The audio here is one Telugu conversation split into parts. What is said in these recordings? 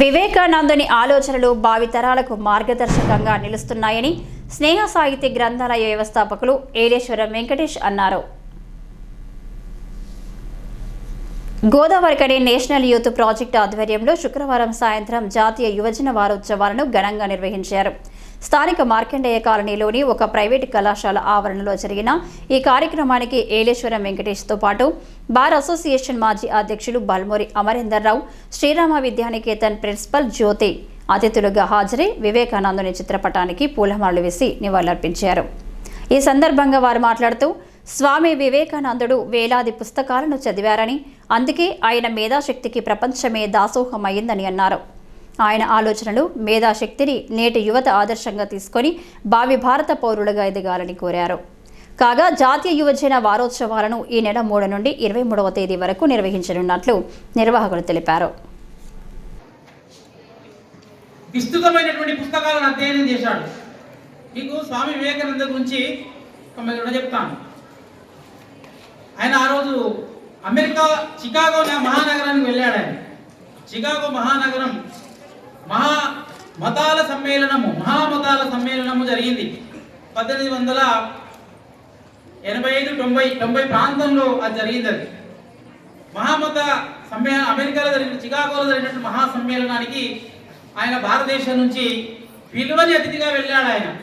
వివేకానందుని ఆలోచనలు భావితరాలకు మార్గదర్శకంగా నిలుస్తున్నాయని స్నేహ సాహిత్య గ్రంథాలయ వ్యవస్థాపకులు ఏలేశ్వరం వెంకటేష్ అన్నారు. గోదావరికని నేషనల్ యూత్ ప్రాజెక్టు ఆధ్వర్యంలో శుక్రవారం సాయంత్రం జాతీయ యువజన వారోత్సవాలను ఘనంగా నిర్వహించారు. స్థానిక మార్కండేయ కాలనీలోని ఒక ప్రైవేటు కళాశాల ఆవరణలో జరిగిన ఈ కార్యక్రమానికి ఏలేశ్వరం వెంకటేష్తో పాటు బార్ అసోసియేషన్ మాజీ అధ్యక్షులు బల్మూరి అమరేందర్ రావు శ్రీరామ విద్యానికేతన్ ప్రిన్సిపల్ జ్యోతి అతిథులుగా హాజరై వివేకానందుని చిత్రపటానికి పూలమాలలు వేసి నివాళులర్పించారు. ఈ సందర్భంగా వారు మాట్లాడుతూ స్వామి వివేకానందుడు వేలాది పుస్తకాలను చదివారని అందుకే ఆయన మేధాశక్తికి ప్రపంచమే దాసోహమైందని అన్నారు. ఆయన ఆలోచనలు మేధాశక్తిని నేటి యువత ఆదర్శంగా తీసుకొని భావి భారత పౌరులుగా ఎదగాలని కోరారు. కాగా జాతీయ యువజన వారోత్సవాలను ఈ నెల మూడు నుండి ఇరవై మూడవ తేదీ వరకు నిర్వహించనున్నట్లు నిర్వాహకులు తెలిపారు. విస్తృతమైనటువంటి పుస్తకాలను అధ్యయనం చేశాడు. మీకు స్వామి వివేకానంద గురించి చెప్తాను. ఆయన ఆ రోజు అమెరికా చికాగో మహానగరానికి వెళ్ళాడు ఆయన. చికాగో మహానగరం మహా మతాల సమ్మేళనము మహామతాల సమ్మేళనము జరిగింది. పద్దెనిమిది వందల ఎనభై ఐదు తొంభై తొంభై ప్రాంతంలో అది జరిగింది అది. మహామత సమ్మేళన అమెరికాలో జరిగిన చికాగోలో జరిగినటువంటి మహా సమ్మేళనానికి ఆయన భారతదేశం నుంచి పిలువని అతిథిగా వెళ్ళాడు ఆయన.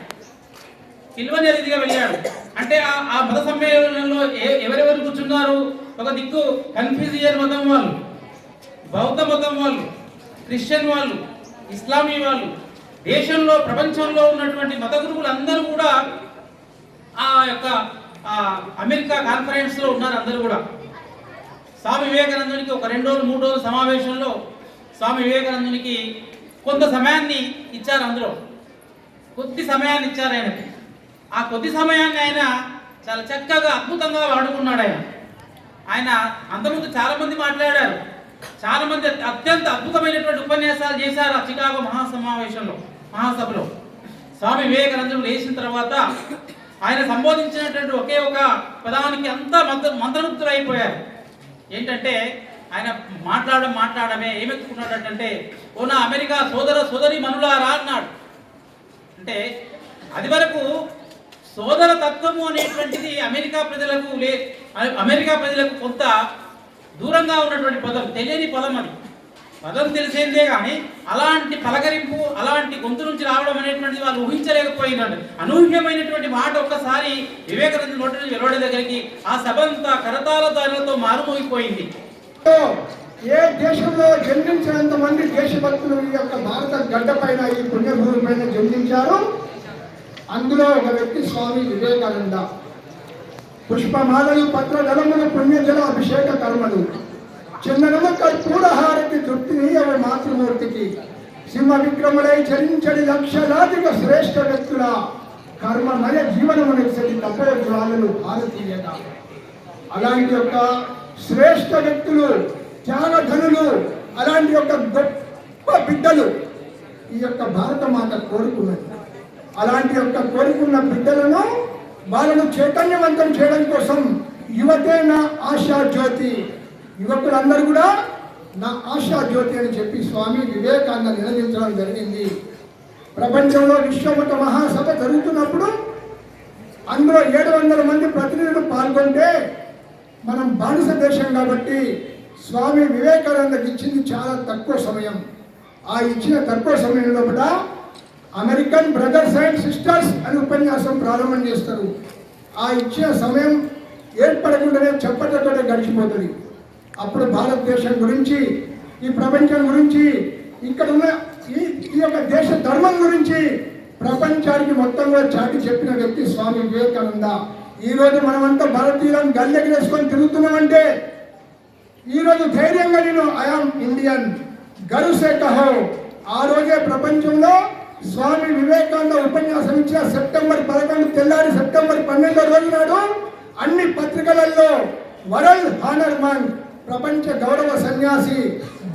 పిలువని అతిథిగా వెళ్ళాడు. అంటే ఆ ఆ మత సమ్మేళనంలో ఎవరెవరు కూర్చున్నారు? ఒక దిక్కు కన్ఫ్యూజియన్ మతం వాళ్ళు. బౌద్ధ మతం వాళ్ళు క్రిస్టియన్ వాళ్ళు. ఇస్లామీ వాళ్ళు దేశంలో ప్రపంచంలో ఉన్నటువంటి మత గురువులందరూ కూడా ఆ యొక్క అమెరికా కాన్ఫరెన్స్లో ఉన్నారు అందరూ కూడా. స్వామి వివేకానందునికి ఒక రెండు రోజులు మూడు రోజుల సమావేశంలో స్వామి వివేకానందునికి కొంత సమయాన్ని ఇచ్చారు అందులో కొద్ది సమయాన్ని ఇచ్చారు ఆయనకి ఆ కొద్ది సమయాన్ని ఆయన చాలా చక్కగా అద్భుతంగా వాడుకున్నాడు ఆయన. ఆయన అంతకుముందు చాలా మంది మాట్లాడారు. చాలా మంది అత్యంత అద్భుతమైనటువంటి ఉపన్యాసాలు చేశారు ఆ చికాగో మహాసమావేశంలో మహాసభలో. స్వామి వివేకానందులు లేచిన తర్వాత ఆయన సంబోధించినటువంటి ఒకే ఒక పదానికి అంతా మంత్ర మంత్రముగ్ధులు అయిపోయారు ఏంటంటే ఆయన మాట్లాడడం మాట్లాడమే ఏమెత్తుకున్నాడంటే ఓ నా అమెరికా సోదర సోదరి మనులారా అన్నాడు. అంటే అది వరకు సోదర తత్వము అనేటువంటిది అమెరికా ప్రజలకు లే అమెరికా ప్రజలకు కొంత దూరంగా ఉన్నటువంటి పదం తెలియని పదం అది. పదం తెలిసేదే కానీ అలాంటి పలకరింపు అలాంటి గొంతు నుంచి రావడం అనేటువంటిది వాళ్ళు ఊహించలేకపోయినాడు అనూహ్యమైనటువంటి మాట ఒక్కసారి వివేకానంద నోటి నుంచి వెలువడే దగ్గరికి ఆ సభ అంతా కరతాల దారులతో మారుమోగిపోయింది ఏ దేశంలో జన్మించినంత మంది దేశభక్తులు ఈ యొక్క భారత గడ్డ పైన ఈ పుణ్యభూమి పైన జన్మించారు? అందులో ఒక వ్యక్తి స్వామి వివేకానంద. పుష్పమాలలు పత్రదళములు పుణ్యజల అభిషేక కర్మలు చిన్ననమ కర్పూరహారతి అవి మాతృమూర్తికి. సింహ విక్రములై చరించడి లక్షలాదిక శ్రేష్ఠ వ్యక్తుల కర్మమయ జీవనమునెసరి తపోజ్వాలలు భారతీయత. అలాంటి యొక్క శ్రేష్ఠ వ్యక్తులు త్యాగధనులు అలాంటి యొక్క గొప్ప బిడ్డలు ఈ యొక్క భారత మాత కోరుకున్నది. అలాంటి యొక్క కోరుకున్న బిడ్డలను వాళ్ళను చైతన్యవంతం చేయడం కోసం యువతే నా ఆశా జ్యోతి. యువకులందరూ కూడా నా ఆశా జ్యోతి అని చెప్పి స్వామి వివేకాన్న నిలదించడం జరిగింది. ప్రపంచంలో విశ్వమత మహాసభ జరుగుతున్నప్పుడు అందులో ఏడు వందల మంది ప్రతినిధులు పాల్గొంటే మనం బానిస దేశం కాబట్టి స్వామి వివేకానందకి ఇచ్చింది చాలా తక్కువ సమయం. ఆ ఇచ్చిన తక్కువ సమయంలో కూడా అమెరికన్ బ్రదర్స్ అండ్ సిస్టర్స్ అని ఉపన్యాసం ప్రారంభం చేస్తారు. ఆ ఇచ్చిన సమయం ఏర్పడకుండానే చెప్పటే గడిచిపోతుంది. అప్పుడు భారతదేశం గురించి ఈ ప్రపంచం గురించి ఇక్కడ ఉన్న ఈ ఈ యొక్క దేశ ధర్మం గురించి ప్రపంచానికి మొత్తంగా చాటి చెప్పిన వ్యక్తి స్వామి వివేకానంద. ఈరోజు మనమంతా భారతీయులం గల్లెగిరేసుకొని తిరుగుతున్నామంటే ఈరోజు ధైర్యంగా నేను ఐఆమ్ ఇండియన్. గరుసే కహో. ఆ రోజే ప్రపంచంలో స్వామి వివేకానంద ఉపన్యాసం ఇచ్చిన సెప్టెంబర్ పదకొండు తెల్లారి సెప్టెంబర్ పన్నెండో రోజు నాడు అన్ని పత్రికలలో వరల్డ్ హానర్ మన్ ప్రపంచ గౌరవ సన్యాసి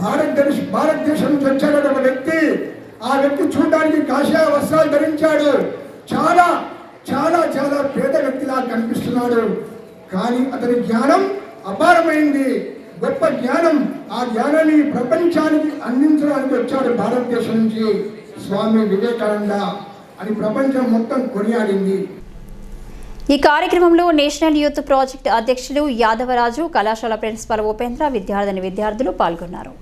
భారతదేశ భారతదేశం నుంచి వచ్చాడు ఒక వ్యక్తి ఆ వ్యక్తి చూడడానికి కాషాయ వస్త్రాలు ధరించాడు. చాలా చాలా చాలా పేద వ్యక్తిలా కనిపిస్తున్నాడు. కానీ అతని జ్ఞానం అపారమైంది. గొప్ప జ్ఞానం ఆ జ్ఞానాన్ని ప్రపంచానికి అందించడానికి వచ్చాడు భారతదేశం నుంచి. స్వామి వివేకానంద అని ప్రపంచం మొత్తం కొనియాడింది. ఈ కార్యక్రమంలో నేషనల్ యూత్ ప్రాజెక్ట్ అధ్యక్షులు యాదవరాజు కళాశాల ప్రిన్సిపాల్ ఉపేంద్ర విద్యార్థిని విద్యార్థులు పాల్గొన్నారు.